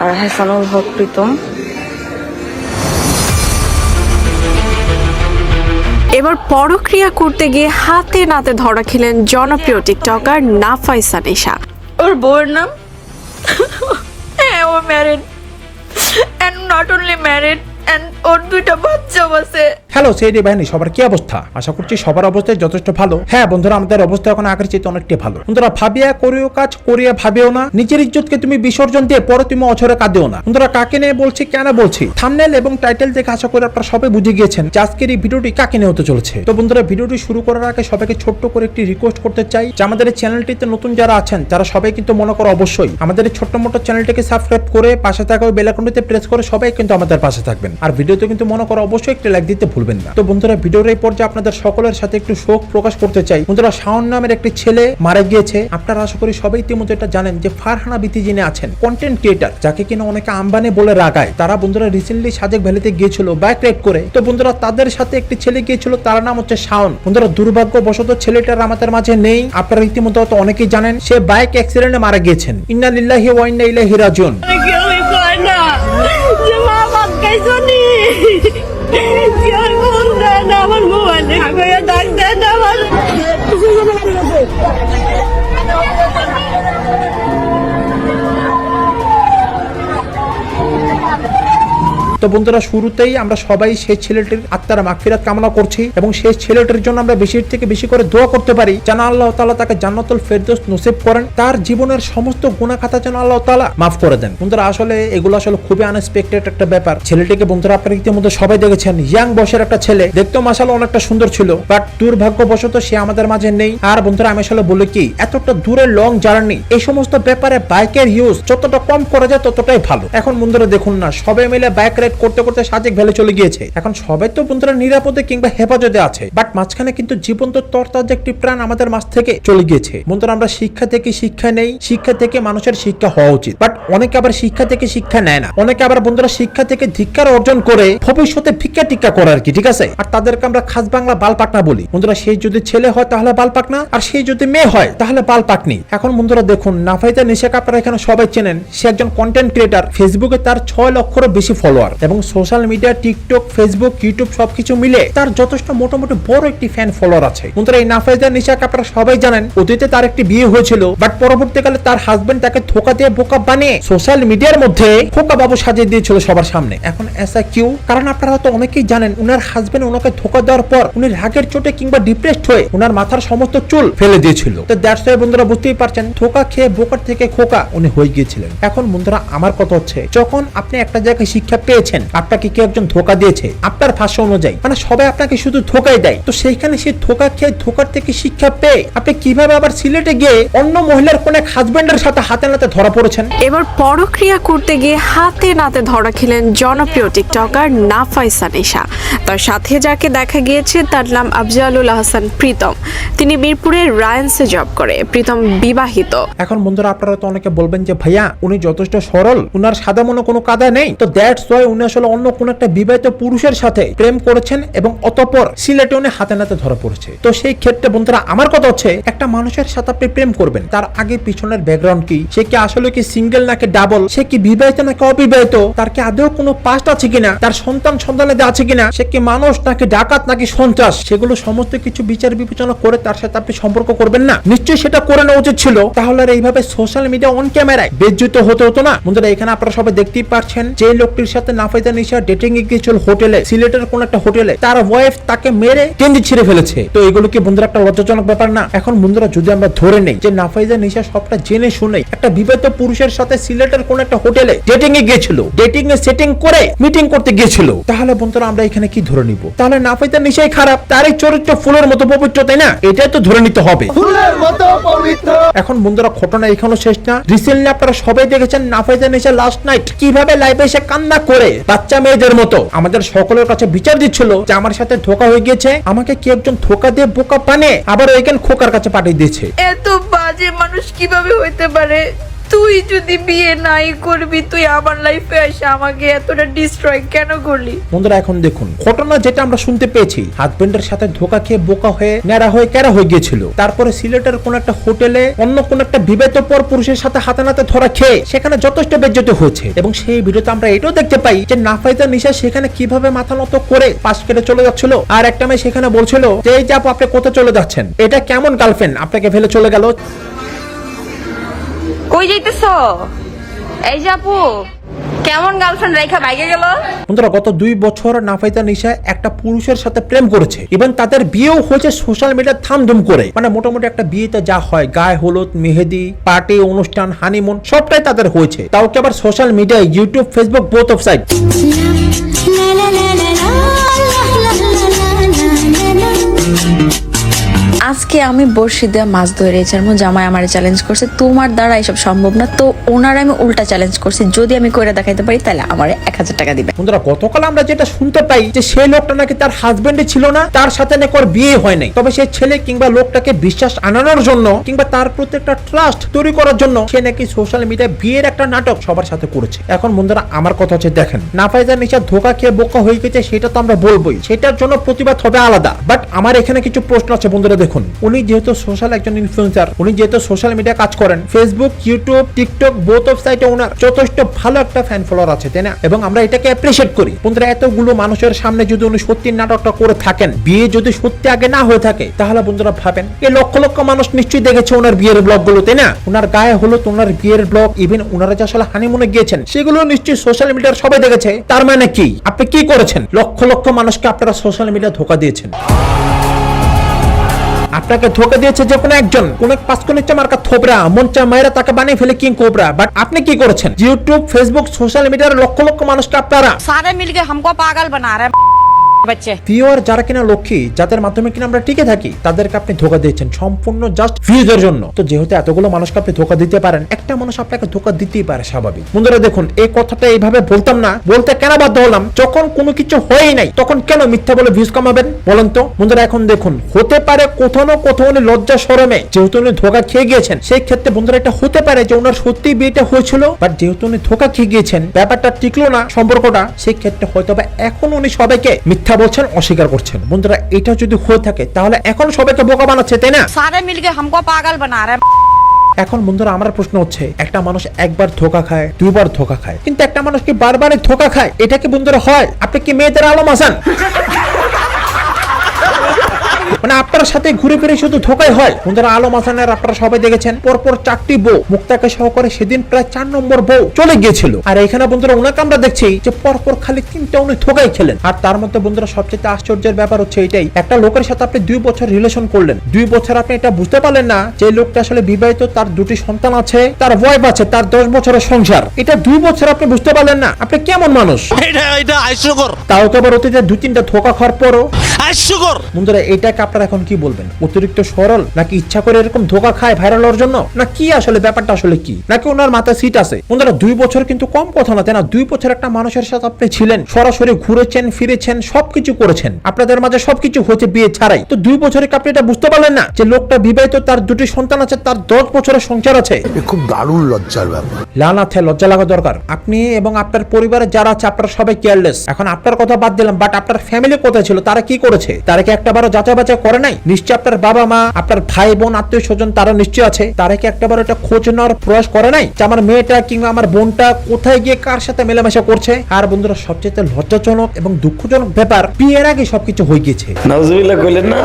আর হেসানুল হক প্রীতম। এবার পরক্রিয়া করতে গিয়ে হাতে নাতে ধরা খেলেন জনপ্রিয় টিকটকার নাফাইসা নিশা। ওর বউয়ের নাম? হ্যাঁ ও married and not only married and ওর দুইটা বাচ্চাও আছে। হ্যালো, সেই বাহিনী সবার কি অবস্থা? আশা করছি সবার অবস্থায় যথেষ্ট ভালো। হ্যাঁ বন্ধুরা, আমাদের অবস্থা এখন আগের চেয়ে অনেকটাই ভালো। বন্ধুরা, ভাবিয়া করিও কাজ, করিয়া ভাবিও না। নিজের ইজ্জতকে তুমি বিসর্জন দিয়ে পরে তুমি অছরে কাঁদেও না। বন্ধুরা, কাকে নিয়ে বলছি, কেন বলছি? থামনেল এবং টাইটেল দেখে আশা করি আপনারা সবাই বুঝে গিয়েছেন যে আজকের এই ভিডিওটি কাকে নিয়ে হতে চলেছে। তো বন্ধুরা, ভিডিওটি শুরু করার আগে সবাইকে ছোট্ট করে একটি রিকোয়েস্ট করতে চাই যে আমাদের এই চ্যানেলটিতে নতুন যারা আছেন, তারা সবাই কিন্তু মনে করো অবশ্যই আমাদের এই ছোট্ট মোটো চ্যানেলটিকে সাবস্ক্রাইব করে পাশে থাকা বেলাকনটিতে প্রেস করে সবাই কিন্তু আমাদের পাশে থাকবেন। আর ভিডিওতে কিন্তু মনে করো অবশ্যই একটি লাইক দিতে ভুলবেন না। তো বন্ধুরা, ভিডিওর এই পর্যায়ে আপনাদের সকলের সাথে একটু শোক প্রকাশ করতে চাই। বন্ধুরা, শাওন নামের একটি ছেলে মারা গিয়েছে। আপনারা আশা করি সবাই ইতিমধ্যে এটা জানেন যে ফারহানা বিতি যিনি আছেন কন্টেন্ট ক্রিয়েটার যাকে কিনা অনেকে আম্বানি বলে রাগায়। তারা বন্ধুরা রিসেন্টলি সাজেক ভ্যালিতে গিয়েছিল বাইক রাইড করে। তো বন্ধুরা, তাদের সাথে একটি ছেলে গিয়েছিল, তার নাম হচ্ছে শাওন। বন্ধুরা, দুর্ভাগ্যবশত ছেলেটার আমাদের মাঝে নেই। আপনারা ইতিমধ্যে হয়তো অনেকেই জানেন, সে বাইক অ্যাক্সিডেন্টে মারা গিয়েছেন। ইন্না লিল্লাহি ওয়া ইন্না ইলাইহি রাজিউন। আমার মোবাইলে কইয়া ডাক দেয় না আমার। তো বন্ধুরা শুরুতেই আমরা সবাই সেই ছেলেটির আত্মার মাগফিরাত কামনা করছি এবং সেই ছেলেটির জন্য আমরা বেশি থেকে বেশি করে দোয়া করতে পারি। যেন আল্লাহ তাআলা তাকে জান্নাতুল ফেরদৌস নসিব করেন। তার জীবনের সমস্ত গুনাহ খাতা যেন আল্লাহ তাআলা মাফ করে দেন। বন্ধুরা, আসলে এগুলো আসলে খুবই আনএক্সপেক্টেড একটা ব্যাপার। ছেলেটিকে বন্ধুরা আপনারা ইতিমধ্যে সবাই দেখেছেন, ইয়াং বয়সের একটা ছেলে। দেখতেও মাসালে অনেকটা সুন্দর ছিল বাট দুর্ভাগ্যবশত সে আমাদের মাঝে নেই। আর বন্ধুরা, আমি আসলে বলি কি, এতটা দূরে লং জার্নি এই সমস্ত ব্যাপারে বাইকের ইউজ যতটা কম করা যায় ততটাই ভালো। এখন বন্ধুরা দেখুন না, সবাই মিলে বাইক রাইড করতে করতে সাজেক ভ্যালি চলে গিয়েছে। এখন সবাই তো বন্ধুরা নিরাপদে কিংবা হেফাজতে আছে। বাট মাঝখানে কিন্তু জীবন্ত তরতাজা একটি প্রাণ আমাদের মাঝ থেকে চলে গিয়েছে। বন্ধুরা, আমরা শিক্ষা থেকে শিক্ষা নেই। শিক্ষা থেকে মানুষের শিক্ষা হওয়া উচিত। বাট অনেকে আবার শিক্ষা থেকে শিক্ষা নেয় না। অনেকে আবার বন্ধুরা শিক্ষা থেকে ধিক্কার অর্জন করে ভবিষ্যতে ভিক্ষা টিক্কা করে আর কি, ঠিক আছে? আর তাদেরকে আমরা খাস বাংলা বাল পাকনা বলি। বন্ধুরা সেই যদি ছেলে হয় তাহলে বাল পাকনা আর সেই যদি মেয়ে হয় তাহলে বাল পাকনি এখন বন্ধুরা দেখুন নাফাইতা নিশাক আপনারা এখানে সবাই চেনেন। সে একজন কন্টেন্ট ক্রিয়েটার ফেসবুকে তার ছয় লক্ষেরও বেশি ফলোয়ার এবং social media, TikTok, Facebook, YouTube সবকিছু মিলে তার যথেষ্ট মোটামুটি বড় একটি ফ্যান ফলোয়ার আছে। বন্ধুরা এই নাফাইজা নিশাক আপনারা সবাই জানেন, অতীতে তার একটি বিয়ে হয়েছিল বাট পরবর্তীকালে তার হাজবেন্ড তাকে ধোকা দিয়ে বোকা বানিয়ে সোশ্যাল মিডিয়ার মধ্যে খোকা বাবু সাজিয়ে দিয়েছিল সবার সামনে। এখন এসা কিউ কারণ আপনারা হয়তো অনেকেই জানেন, উনার হাজবেন্ড ওনাকে ধোকা দেওয়ার পর উনি রাগের চোটে কিংবা ডিপ্রেসড হয়ে উনার মাথার সমস্ত চুল ফেলে দিয়েছিল। তো দ্যাটস ওয়াই বন্ধুরা বুঝতেই পারছেন, ধোকা খেয়ে বোকার থেকে খোকা উনি হয়ে গিয়েছিলেন। এখন বন্ধুরা, আমার কথা হচ্ছে, যখন আপনি একটা জায়গায় শিক্ষা পেয়েছেন আপনাকে কেউ একজন ধোকা দিয়েছে আপনার ভাষা অনুযায়ী। মানে সবাই আপনাকে শুধু ধোকাই দেয়। তো সেইখানে সে ধোকা খেয়ে ধোকার থেকে শিক্ষা পেয়ে আপনি কীভাবে আবার সিলেটে গিয়ে অন্য মহিলার কোন এক হাজবেন্ডের সাথে হাতে নাতে ধরা পড়েছেন? এবার পরক্রিয়া করতে গিয়ে হাতে নাতে ধরা খেলেন জনপ্রিয় টিকটকার নাফাইসা নিশা তার সাথে যাকে দেখা গিয়েছে তার নাম আফজালুল হাসান প্রীতম। তিনি মিরপুরের রায়ান্সে জব করে প্রীতম বিবাহিত। এখন বন্ধুরা আপনারা তো অনেকে বলবেন যে ভাইয়া উনি যথেষ্ট সরল। উনার সাদা মনে কোনো কাদা নেই। তো দ্যাটস ওয়াই উনি আসলে অন্য কোন একটা বিবাহিত পুরুষের সাথে প্রেম করেছেন এবং অতঃপর সিলেটে উনি হাতে নাতে ধরা পড়েছে। তো সেই ক্ষেত্রে বন্ধুরা, আমার কথা হচ্ছে, একটা মানুষের সাথে আপনি প্রেম করবেন, তার আগে পিছনের ব্যাকগ্রাউন্ড কি? সে কি আসলে কি সিঙ্গেল নাকি ডাবল সে কি বিবাহিত নাকি অবিবাহিত? তার কি আদৌ কোনো পাস্ট আছে কিনা? তার সন্তান সন্তানাদি আছে কিনা? সে কি মানুষ নাকি ডাকাত নাকি সন্ত্রাস? সেগুলো সমস্ত কিছু বিচার বিবেচনা করে তার সাথে আপনি সম্পর্ক করবেন না। নিশ্চয়ই সেটা করে নেওয়া উচিত ছিল। তাহলে এইভাবে সোশ্যাল মিডিয়া অন ক্যামেরায় বেজ্জিত হতে হতো না। বন্ধুরা, এখানে আপনারা সবাই দেখতেই পাচ্ছেন যে লোকটির সাথে নাফাইদা নিশা ডেটিং এ গিয়েছিল হোটেলে সিলেটের কোন একটা হোটেলে। তার ওয়াইফ তাকে মেরে কেন্দি ছিঁড়ে ফেলেছে। তো এগুলো কি বন্ধুরা একটা লজ্জাজনক ব্যাপার না? এখন বন্ধুরা যদি আমরা ধরে নেই যে নাফাইজা নিশা সবটা জেনে শুনে একটা বিবাহিত পুরুষের সাথে সিলেটের কোন একটা হোটেলে ডেটিং এ গিয়েছিল ডেটিং এ সেটিং করে মিটিং করতে গিয়েছিল তাহলে বন্ধুরা আমরা এখানে কি ধরে নিব? তাহলে নাফাইজা নিশাই খারাপ তারই চরিত্র ফুলের মতো পবিত্র তাই না? এটাই তো ধরে নিতে হবে। এখন বন্ধুরা ঘটনা এখানেও শেষ না। রিসেন্টলি আপনারা সবাই দেখেছেন নাফাইজা নিশা লাস্ট নাইট কীভাবে লাইভে এসে কান্না করে বাচ্চা মেয়েদের মতো। আমাদের সকলের কাছে বিচার দিচ্ছিল যে আমার সাথে ধোকা হয়ে গিয়েছে। আমাকে কি একজন ধোকা দিয়ে বোকা পানে আবার ওইখান খোকার কাছে পাঠিয়ে দিয়েছে? এত বাজে মানুষ কীভাবে হইতে পারে? তুই যদি বিয়ে নাই করবি, তুই আমার লাইফে এসে আমাকে এতটা ডিস্ট্রয় কেন করলি? বন্ধুরা, এখন দেখুন, ঘটনা যেটা আমরা শুনতে পেয়েছি হাজবেন্ডের সাথে ধোকা খেয়ে বোকা হয়ে, ন্যাড়া হয়ে ক্যারা হয়ে গিয়েছিল। তারপরে সিলেটের কোন একটা হোটেলে অন্য কোন একটা বিবাহিত পর পুরুষের সাথে হাতে নাতে ধরা খেয়ে, সেখানে যথেষ্ট বেজ্জত হয়েছে। এবং সেই ভিডিওতে আমরা এটাও দেখতে পাই যে নাফাইজা নিশা সেখানে কীভাবে মাথা নত করে পাশ কেটে চলে যাচ্ছিল, আর একটা মেয়ে সেখানে বলছিল যে, এই যে আপনি কোথায় চলে যাচ্ছেন? এটা কেমন গার্লফ্রেন্ড আপনাকে ফেলে চলে গেল? কই যাইতেছ? এই যে আপু কেমন গার্লফ্রেন্ড রেখা বাইকে গেল? বন্ধুরা গত দুই বছর নাফাইজা নিশা একটা পুরুষের সাথে প্রেম করেছে। এবং তাদের বিয়েও হয়েছে সোশ্যাল মিডিয়া থামধুম করে। মানে মোটামুটি একটা বিয়েতে যা হয় গায়ে হলুদ মেহেদি পার্টি অনুষ্ঠান হানিমুন সবটাই তাদের হয়েছে। তাও কি আবার সোশ্যাল মিডিয়ায় YouTube Facebook both of side আজকে আমি বড়শি দিয়ে মাছ আর মো জামাই আমার চ্যালেঞ্জ করছে। তোমার দ্বারা এসব সম্ভব না, তো ওনার আমি উল্টা চ্যালেঞ্জ করছি। যদি আমি করে দেখাইতে পারি, তাহলে আমার এক হাজার টাকা দিবে। বন্ধুরা, গতকাল আমরা যেটা শুনতে পাই যে সেই লোকটা নাকি তার হাজবেন্ডে ছিল না, তার সাথে নাকি ওর বিয়ে হয় নাই। তবে সেই ছেলে কিংবা লোকটাকে বিশ্বাস আনানোর জন্য কিংবা তার প্রতি একটা ট্রাস্ট তৈরি করার জন্য সে নাকি সোশ্যাল মিডিয়ায় বিয়ের একটা নাটক সবার সাথে করেছে। এখন বন্ধুরা, আমার কথা হচ্ছে দেখেন নাফাইজার নিশা ধোকা খেয়ে বোকা হয়ে গেছে, সেটা তো আমরা বলবোই। সেটার জন্য প্রতিবাদ হবে আলাদা। বাট আমার এখানে কিছু প্রশ্ন আছে বন্ধুরা, দেখুন। উনি যেহেতু সোশ্যাল একজন ইনফ্লুয়েন্সার উনি যেহেতু সোশ্যাল মিডিয়া কাজ করেন Facebook YouTube TikTok both of সাইটে ওনার যথেষ্ট ভালো একটা ফ্যান ফলোয়ার আছে, তাই না? এবং আমরা এটাকে অ্যাপ্রিসিয়েট করি। বন্ধুরা, এতগুলো মানুষের সামনে যদি উনি সত্যি নাটকটা করে থাকেন, বিয়ে যদি সত্যি আগে না হয়ে থাকে, তাহলে বন্ধুরা ভাবেন এই লক্ষ লক্ষ মানুষ নিশ্চয়ই দেখেছে ওনার বিয়ের ব্লগগুলো তাই না? ওনার গায়ে হলো ওনার বিয়ের ব্লগ ইভেন ওনারা যে আসলে হানিমুনে গিয়েছেন, সেগুলো নিশ্চয়ই সোশ্যাল মিডিয়ার সবাই দেখেছে, তার মানে কি? আপনি কি করেছেন? লক্ষ লক্ষ মানুষকে আপনারা সোশ্যাল মিডিয়া ধোকা দিয়েছেন। আপনাকে ধোকা দিয়েছে যে কোনো একজন। কোন এক পাঁচকনিচ্ছা মার্কা থোপরা মন চা মায়েরা তাকে বানিয়ে ফেলে কিং কোপরা বাট আপনি কি করেছেন? ইউটিউব ফেসবুক সোশ্যাল মিডিয়ার লক্ষ লক্ষ মানুষটা আপনারা। সারা মিলকে হামকো পাগল বানা রে। বাচ্চা। যারা কিনা লক্ষ্মী, যাদের মাধ্যমে কিনা আমরা টিকে থাকি, তাদেরকে আপনি ধোকা দিয়েছেন। সম্পূর্ণ জাস্ট ভিউজের জন্য। তো যেহেতু এতগুলো মানুষকে আপনি ধোকা দিতে পারেন, একটা মানুষ আপনাকে ধোকা দিতেই পারে স্বাভাবিক। বন্ধুরা দেখুন, এই কথাটা এইভাবে বলতাম না, বলতে কেন বাধ্য হলাম? যখন কোনো কিছু হয়ই নাই, তখন কেন মিথ্যা বলে ভিউজ কমাবেন? বলেন তো। বন্ধুরা এখন দেখুন, হতে পারে কোথাও না কোথাও উনি লজ্জা যেহেতু উনি ধোকা খেয়ে গিয়েছেন, সেই ক্ষেত্রে বন্ধুরা এটা হতে পারে যে ওনার সত্যি বিয়েটা হয়েছিল বাট যেহেতু উনি ধোকা খেয়ে গিয়েছেন, ব্যাপারটা টিকলো না সম্পর্কটা, সেই ক্ষেত্রে হয়তো বা এখন উনি সবাইকে মিথ্যা মিথ্যা বলছেন অস্বীকার করছেন। বন্ধুরা এটা যদি হয়ে থাকে তাহলে এখন সবাইকে বোকা বানাচ্ছে তাই না? সারে মিলকে হামকো পাগল বানা রে। এখন বন্ধুরা আমার প্রশ্ন হচ্ছে একটা মানুষ একবার ধোকা খায় দুবার ধোকা খায় কিন্তু একটা মানুষ কি বারবার ধোকা খায়? এটা কি বন্ধুরা হয়? আপনি কি মেয়েদের আলম আসান মানে আপনার সাথে ঘুরে ফিরে শুধু ধোকাই হয়। বন্ধুরা আলম হাসানের আপনারা সবাই দেখেছেন। পরপর চারটি বউ মুক্তাকে সহকারে সেদিন প্রায় চার নম্বর বউ চলে গিয়েছিল। আর এখানে বন্ধুরা ওনাকে আমরা দেখছি যে পরপর খালি তিনটা উনি ধোকাই খেলেন। আর তার মধ্যে বন্ধুরা সবচেয়ে আশ্চর্যের ব্যাপার হচ্ছে এটাই একটা লোকের সাথে আপনি দুই বছর রিলেশন করলেন। দুই বছর আপনি এটা বুঝতে পারলেন না যে লোকটা আসলে বিবাহিত তার দুটি সন্তান আছে তার ওয়াইফ আছে তার দশ বছরের সংসার। এটা দুই বছর আপনি বুঝতে পারলেন না। আপনি কেমন মানুষ? এটা এটা হাস্যকর তাও তো আবার অতীতে দু তিনটা ধোকা খাওয়ার পরও। হাস্যকর বন্ধুরা এটাকে আপনারা এখন কি বলবেন? অতিরিক্ত সরল? নাকি ইচ্ছা করে এরকম ধোকা খায় ভাইরাল হওয়ার জন্য? না কি আসলে ব্যাপারটা আসলে কি? নাকি ওনার মাথায় সিট আছে? বন্ধুরা দুই বছর কিন্তু কম কথা না তাই না? দুই বছর একটা মানুষের সাথে আপনি ছিলেন সরাসরি ঘুরেছেন ফিরেছেন সবকিছু করেছেন। আপনাদের মাঝে সবকিছু হয়েছে বিয়ে ছাড়াই। তো দুই বছরে আপনি এটা বুঝতে পারলেন না? যে লোকটা বিবাহিত তার দুটি সন্তান আছে তার দশ বছরের সংসার আছে। খুব দারুণ লজ্জার ব্যাপার। লানাথে লজ্জা লাগা দরকার। আপনি এবং আপনার পরিবারে যারা আছে আপনারা সবাই কেয়ারলেস এখন আপনার কথা বাদ দিলাম বাট আপনার ফ্যামিলি কোথায় ছিল? তারা কি করেছে? তারা কি একটা বারো যাচাই বাছাই করে নাই। নিশ্চয় আপনার বাবা মা, আপনার ভাই বোন, আত্মীয় স্বজন তারা নিশ্চয় আছে। তারা কি একটাবার এটা খোঁজ নেওয়ার প্রয়াস করে নাই? যে আমার মেয়েটা কিংবা আমার বোনটা কোথায় গিয়ে কার সাথে মেলামেশা করছে? আর বন্ধুরা, সবচেয়ে লজ্জাজনক এবং দুঃখজনক ব্যাপার, বিয়ের আগে সবকিছু হয়ে গেছে নাউজুবিল্লাহ কইলেন না?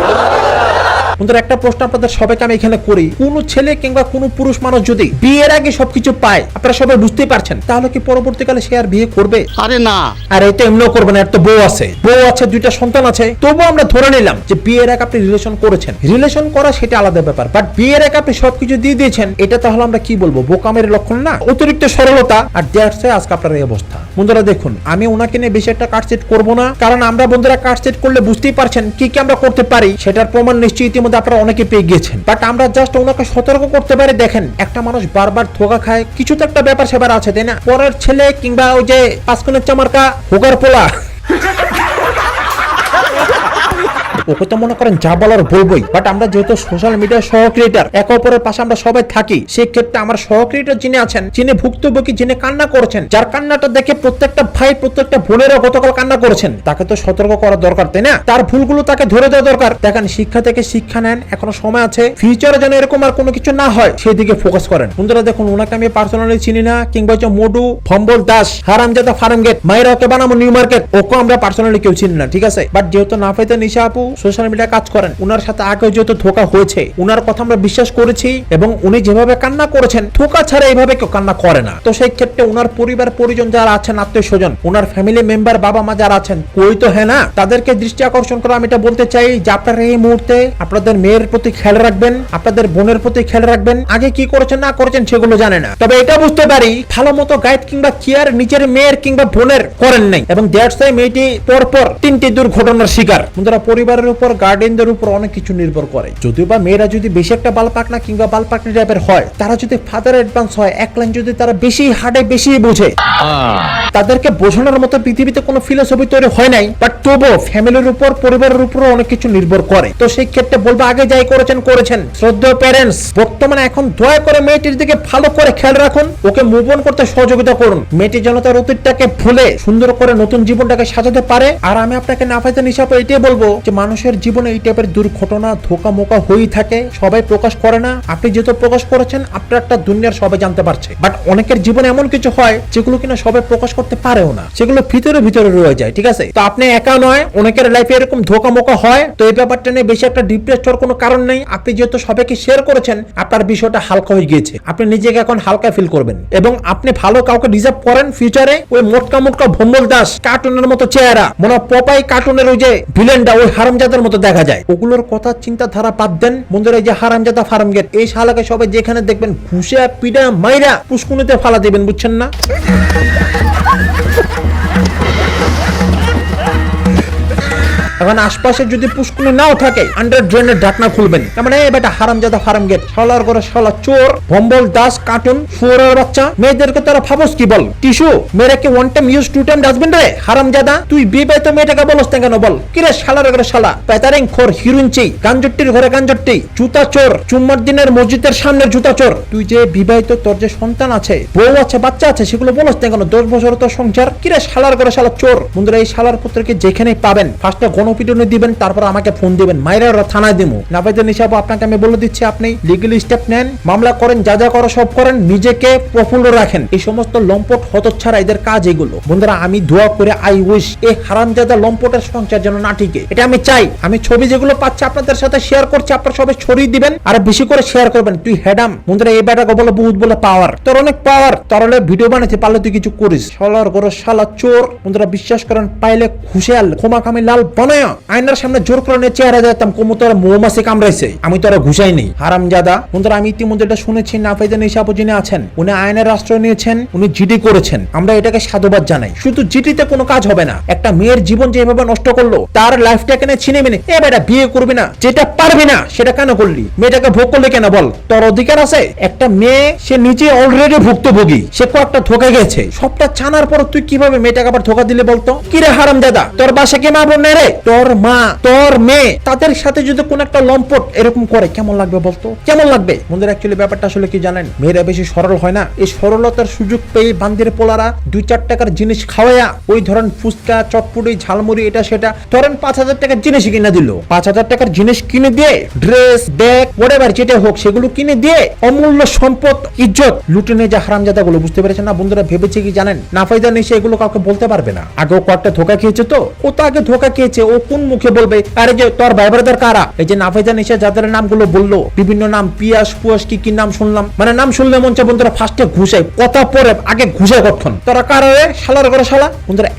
বন্ধুরা একটা প্রশ্ন আপনাদের সবাইকে আমি এখানে করি। কোন ছেলে কিংবা কোন পুরুষ মানুষ যদি বিয়ের আগে সবকিছু পায় আপনারা সবাই বুঝতে পারছেন তাহলে কি পরবর্তীকালে সে আর বিয়ে করবে? আরে না। আর এটা এমনিও করবে না এর তো বউ আছে। বউ আছে দুইটা সন্তান আছে। তবুও আমরা ধরে নিলাম যে বিয়ের আগে আপনি রিলেশন করেছেন। রিলেশন করা সেটা আলাদা ব্যাপার বাট বিয়ের আগে আপনি সবকিছু দিয়ে দিয়েছেন এটা তাহলে আমরা কি বলব বোকামের লক্ষণ না? অতিরিক্ত সরলতা আর দ্যাটস আজকে আপনার এই অবস্থা। বন্ধুরা দেখুন আমি ওনাকে নিয়ে বেশি একটা কাট সেট করব না কারণ আমরা বন্ধুরা কাট সেট করলে বুঝতেই পারছেন কি কি আমরা করতে পারি সেটার প্রমাণ নিশ্চয়ই ইতিমধ্যে আপনারা অনেকে পেয়ে গিয়েছেন। বাট আমরা জাস্ট ওনাকে সতর্ক করতে পারি, দেখেন, একটা মানুষ বারবার ধোকা খায়, কিছু তো একটা ব্যাপার সেবার আছে, তাই না? পরের ছেলে কিংবা ওই যে পাঁচকনের চামার্কা হোকার পোলা। ওকে তো মনে করেন যা বলার বলবোই। বাট আমরা যেহেতু সোশ্যাল মিডিয়ার সহ ক্রিয়েটার একে অপরের পাশে আমরা সবাই থাকি সেই ক্ষেত্রে আমার সহ ক্রিয়েটার যিনি আছেন, যিনি ভুক্তভোগী, যিনি কান্না করেছেন, যার কান্নাটা দেখে প্রত্যেকটা ভাই, প্রত্যেকটা বোনেরা গতকাল কান্না করেছেন। তাকে তো সতর্ক করা দরকার, তাই না? তার ভুলগুলো তাকে ধরে দেওয়া দরকার। দেখেন, শিক্ষা থেকে শিক্ষা নেন, এখনও সময় আছে। ফিউচারে যেন এরকম আর কোনো কিছু না হয় সেই দিকে ফোকাস করেন। বন্ধুরা, দেখুন, ওনাকে আমি পার্সোনালি চিনি না, কিংবা হচ্ছে মডু ফম্বল দাস, হারামজাদা ফার্ম গেট মায়েরা ওকে বানাবো নিউ মার্কেট ওকে আমরা পার্সোনালি কেউ চিনি না, ঠিক আছে? বাট যেহেতু নাফাইতে নিশা আপু সোশ্যাল মিডিয়া কাজ করেন। উনার সাথে আগেও যেহেতু ধোকা হয়েছে, উনার কথা আমরা বিশ্বাস করেছি এবং উনি যেভাবে কান্না করেছেন, ধোকা ছাড়া এইভাবে কেউ কান্না করে না। তো সেই ক্ষেত্রে ওনার পরিবার, পরিজন যারা আছেন, আত্মীয় স্বজন, উনার ফ্যামিলি মেম্বার বাবা মা যারা আছেন, কই তো হ্যাঁ না? তাদেরকে দৃষ্টি আকর্ষণ করে আমি এটা বলতে চাই যে আপনারা এই মুহূর্তে আপনাদের মেয়ের প্রতি খেয়াল রাখবেন, আপনাদের বোনের প্রতি খেয়াল রাখবেন, আগে কি করেছেন, না করেছেন সেগুলো জানে না। তবে এটা বুঝতে পারি, ভালো মতো গাইড কিংবা কেয়ার নিজের মেয়ের কিংবা বোনের করেন নাই। এবং দ্যাটস মেয়েটি পর পর তিনটি দুর্ঘটনার শিকার। বন্ধুরা, পরিবারের উপর, গার্ডেনদের উপর অনেক কিছু নির্ভর করে। যদিও বা মেয়েরা যদি বেশি একটা বাল পাকনা কিংবা বাল পাকনি টাইপের হয়, তারা যদি ফাদার অ্যাডভান্স হয়, এক লাইন যদি তারা বেশি হার্ডে বেশি বোঝে, তাদেরকে বোঝানোর মতো পৃথিবীতে কোনো ফিলোসফি তৈরি হয় নাই বাট তবুও ফ্যামিলির উপর, পরিবারের উপর অনেক কিছু নির্ভর করে। তো সেই ক্ষেত্রে বলব, আগে যাই করেছেন করেছেন। শ্রদ্ধেয় প্যারেন্টস বর্তমানে এখন দয়া করে মেয়েটির দিকে ভালো করে খেয়াল রাখুন, ওকে মুভ অন করতে সহযোগিতা করুন। মেয়েটি যেন তার অতীতটাকে ভুলে সুন্দর করে নতুন জীবনটাকে সাজাতে পারে। আর আমি আপনাকে না ফাইতে নিশাপ এটাই বলব যে মানুষের জীবনে এই টাইপের দুর্ঘটনা ধোকা মোকা হয়েই থাকে, সবাই প্রকাশ করে না। আপনি যেহেতু প্রকাশ করেছেন আপনার একটা দুনিয়ার সবাই জানতে পারছে। বাট অনেকের জীবনে এমন কিছু হয়, যেগুলো কিনা সবাই প্রকাশ করতে পারেও না। সেগুলো ভিতরে ভিতরে রয়ে যায়, ঠিক আছে? তো আপনি একা নয়, অনেকের লাইফে এরকম ধোকা মোকা হয়। তো এই ব্যাপারটা নিয়ে বেশি একটা ডিপ্রেস হওয়ার কোনো কারণ নেই। আপনি যেহেতু সবাইকে শেয়ার করেছেন, আপনার বিষয়টা হালকা হয়ে গিয়েছে। আপনি নিজেকে এখন হালকা ফিল করবেন। এবং আপনি ভালো কাউকে ডিজার্ভ করেন ফিউচারে ওই মোটকা মোটকা ভম্বল দাস কার্টুনের মতো চেহারা। মনে পপাই কার্টুনের ওই যে ভিলেনটা ওই হারামজাদার মতো দেখা যায়। ওগুলোর কথা চিন্তাধারা বাদ দেন। বন্ধুরা, এই যে হারামজাদা ফার্ম গেট এই শালাকে সবাই যেখানে দেখবেন, ঘুষে, পিডা, মাইরা পুষ্কুনিতে ফালা দিবেন, বুঝছেন না? এখন আশপাশে যদি পুষ্কুনি নাও থাকে আন্ডার ড্রেনের ঢাকনা খুলবেন। তার মানে বেটা হারামজাদা ফার্ম গেট শালার করে শালা চোর, ভম্বল, দাস, কার্টুন শুয়োরের বাচ্চা, মেয়েদেরকে তোরা ভাবস কি বল? টিস্যু মেয়েরা কি one time use two time dustbin রে? হারামজাদা, তুই বিয়ে তো মেয়েটাকে বলস না কেন বল? কিরে শালার করে শালা? পেতারিং খোর হিরুইন চেই, গাঞ্জট্টির ঘরে গাঞ্জট্টি, জুতা চোর, চুম্মার দিনের মসজিদের সামনে জুতা চোর। তুই যে বিবাহিত তোর যে সন্তান আছে, বউ আছে, বাচ্চা আছে, সেগুলো বলস না কেন? দশ বছর তোর সংসার কিরে শালার করে শালা চোর? বন্ধুরা, এই শালার পুত্রকে যেখানেই পাবেন ফার্স্টে গণপিটনে দিবেন, তারপর আমাকে ফোন দিবেন। মাইরা থানায় দিমু। নাফাইদের হিসাব আপনাকে আমি বলে দিচ্ছি, আপনি লিগেল স্টেপ নেন, মামলা করেন, যা যা করো সব করেন, নিজেকে প্রফুল্ল রাখেন। এই সমস্ত লম্পট, হতচ্ছাড়া এদের কাজ এগুলো। বন্ধুরা, আমি দোয়া করে আই উইশ এই হারামজাদা লম্পটের সংসার যেন না টিকে। এটা আমি চাই। আমি ছবি যেগুলো পাচ্ছি, আপনাদের সাথে শেয়ার করছি, আপনারা সবাই ছড়িয়ে দিবেন, আর বেশি করে শেয়ার করবেন। তুই হেডাম। বন্ধুরা, এই বেটাকে বলে বহুত বলে পাওয়ার তোর অনেক পাওয়ার তোর হলে ভিডিও বানাতে পারলে তুই কিছু করিস। শালার গরো, শালা চোর। বন্ধুরা, বিশ্বাস করেন, পাইলে খুশিয়াল ক্ষমা খামি লাল বানায় আয়নার সামনে জোর করে চেহারা যেতাম কোমো তোরা মৌমাছি কামড়াইছে। আমি তোরা ঘুষাই নেই। হারাম জাদা বন্ধুরা, আমি ইতিমধ্যে এটা শুনেছি নাফাইজান ইসাবু যিনি আছেন। উনি আইনের আশ্রয় নিয়েছেন, উনি জিডি করেছেন। আমরা এটাকে সাধুবাদ জানাই। শুধু জিডিতে কোনো কাজ হবে না। একটা মেয়ের জীবন যেভাবে নষ্ট করল, তার লাইফটাকে নিয়ে ছিনে মিনে, এ বেটা, বিয়ে করবি না। যেটা পারবি না, সেটা কেন করলি? মেয়েটাকে ভোগ করলি কেন বল? তোর অধিকার আছে? একটা মেয়ে, সে নিজে অলরেডি ভুক্তভোগী। সে কয়েকটা ধোকা গেছে। সবটা জানার পর তুই কীভাবে মেয়েটাকে আবার ধোকা দিলে বলতো? কিরে হারাম দাদা তোর বাসা কে মা বোন রে? তোর মা তোর মেয়ে তাদের সাথে যদি কোন একটা লম্পট এরকম করে, কেমন লাগবে বলতো? কেমন লাগবে? বন্ধুরা অ্যাকচুয়ালি ব্যাপারটা আসলে কি জানেন? মেয়েরা বেশি সরল হয় না। এই সরলতার সুযোগ পেয়ে বান্দির পোলারা দুই চার টাকার জিনিস খাওয়াইয়া ওই ধরেন ফুচকা চটপুরি ঝালমুড়ি, এটা সেটা, ধরেন পাঁচ হাজার টাকার জিনিস কিনে দিল। পাঁচ হাজার টাকার জিনিস কিনে দিয়ে ড্রেস ব্যাগ ওয়াটেভার যেটা হোক, সেগুলো কিনে দিয়ে অমূল্য সম্পদ, ইজ্জত লুটে নিয়ে যে হারামজাদা গুলো বুঝতে পেরেছেন না বন্ধুরা? ভেবেছে কি জানেন? না ফায়দা নেই এগুলো কাউকে বলতে পারবে না। আগেও কয়েকটা ধোকা খেয়েছে তো? ও তো আগে ধোকা খেয়েছে? ও কোন মুখে বলবে? আরে যে তোর ভাই ব্রাদার কারা? এই যে নাফাইজা নিশা যাদের নামগুলো বলল, বিভিন্ন নাম পিয়াস পুয়াস কি কি নাম শুনলাম? মানে নাম শুনলে চায় বন্ধুরা ফার্স্টে ঘুষায়, কথা পরে আগে ঘুষে কখন তোরা কারা রে? শালার করে শালা? বন্ধুরা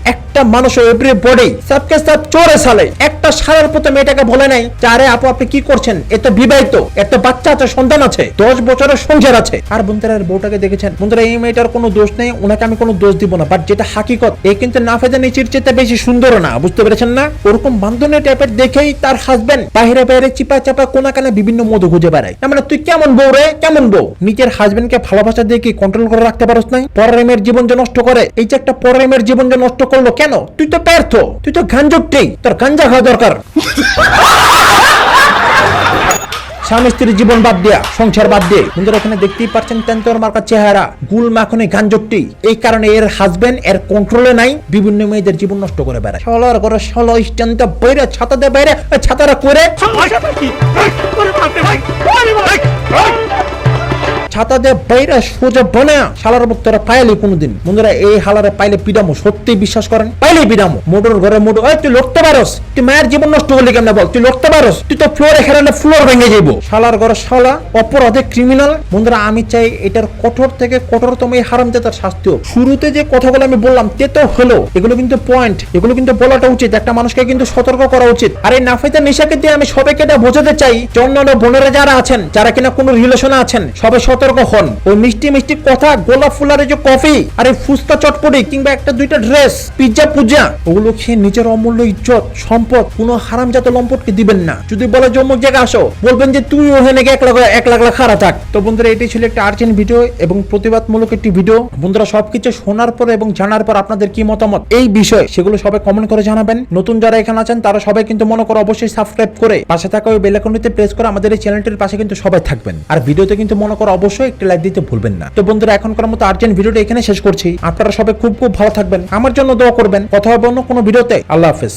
এভরি বডি সবকে সব চোরে সালে একটা সালের প্রতি মেয়েটাকে বলে নাই আরে আপু, আপনি কি করছেন? এ বিবাহিত একটা বাচ্চা আছে, সন্তান আছে, দশ বছরের আছে। আর বন্ধুরা বউটাকে দেখেছেন? এই মেয়েটার কোনো দোষ নেই, ওনাকে আমি কোনো দোষ দিব না বাট যেটা হাকিকত, এ কিন্তু না ফেজা নিচির চেয়ে বেশি সুন্দর না, বুঝতে পেরেছেন না? ওরকম এরকম বান্ধনের টাইপের দেখেই তার হাজবেন্ড বাইরে বাইরে চিপা চাপা কোনা কানে বিভিন্ন মধু খুঁজে বেড়ায়। মানে তুই কেমন বউ রে? কেমন বউ? নিজের হাজবেন্ডকে ভালোবাসা দিয়ে কি কন্ট্রোল করে রাখতে পারস নাই? পরের জীবন যে নষ্ট করে, এই যে একটা পরের জীবন যে নষ্ট করল কেন? তুই তো ব্যর্থ। তুই তো গাঞ্জকটেই তোর গাঞ্জা খাওয়া দরকার। স্বামী স্ত্রীর জীবন বাদ দিয়া, সংসার বাদ দিয়ে। বন্ধুরা, এখানে দেখতেই পাচ্ছেন তেন্তর মার্কার চেহারা, গুল মাখনে গাঞ্জকটি এই কারণে এর হাজবেন্ড এর কন্ট্রোলে নাই, বিভিন্ন মেয়েদের জীবন নষ্ট করে বেড়ায়। সলার করে সল স্ট্যান্ড বাইরে ছাতা দিয়ে বাইরে, ছাতারা করে ছাতা দিয়ে বাইরে সোজা বনে শালার মুখ তোরা পাইলি কোনোদিন। বন্ধুরা, এই হালারে পাইলে পিডামো, সত্যি বিশ্বাস করেন? পাইলে পিডামো। মোটর ঘরে মোটর ওই তুই লড়তে পারস? তুই মায়ের জীবন নষ্ট করলি কেমন বল? তুই লড়তে পারস? তুই তো ফ্লোরে খেলালে ফ্লোর ভেঙে যাইবো। শালার ঘরে শালা, অপরাধে ক্রিমিনাল বন্ধুরা, আমি চাই এটার কঠোর থেকে কঠোরতম এই হারাম তার শাস্তি হোক শুরুতে যে কথাগুলো আমি বললাম, তে তো হলো। এগুলো কিন্তু পয়েন্ট এগুলো কিন্তু বলাটা উচিত। একটা মানুষকে কিন্তু সতর্ক করা উচিত। আর এই নাফিতা নিশাকে দিয়ে আমি সবাইকে এটা বোঝাতে চাই। যে অন্যান্য বোনেরা যারা আছেন, যারা কিনা কোনো রিলেশনে আছেন, সবাই সতর্ক হন ওই মিষ্টি মিষ্টি কথা, গোলাপ ফুলার যে কফি ফুচকা চটপটি কিংবা একটা দুইটা ড্রেস, পিজ্জা পূজা, ওগুলো খেয়ে নিজের অমূল্য ইজ্জত, সম্পদ, কোনো হারামজাত লম্পটকে দিবেন না। যদি বলে যে অমুক জায়গায় আসো, বলবেন যে তুই ওখানে এক এক থাক। তো বন্ধুরা, এটাই ছিল একটা আর্জেন্ট ভিডিও এবং প্রতিবাদমূলক একটি ভিডিও। বন্ধুরা, সবকিছু শোনার পর এবং জানার পর আপনাদের কি মতামত? এই বিষয়ে সেগুলো সবাই কমেন্ট করে জানাবেন। নতুন যারা এখানে আছেন, তারা সবাই কিন্তু মনে করো অবশ্যই সাবস্ক্রাইব করে পাশে থাকা ওই বেলাকনটিতে প্রেস করে আমাদের এই চ্যানেলটির পাশে কিন্তু সবাই থাকবেন। আর ভিডিওতে কিন্তু মনে করো অবশ্যই একটি লাইক দিতে ভুলবেন না। তো বন্ধুরা, এখনকার মতো আর্জেন্ট ভিডিওটা এখানে শেষ করছি। আপনারা সবাই খুব খুব ভালো থাকবেন। আমার জন্য দোয়া করবেন। কথা হবে অন্য কোনো ভিডিওতে। আল্লাহ হাফেজ।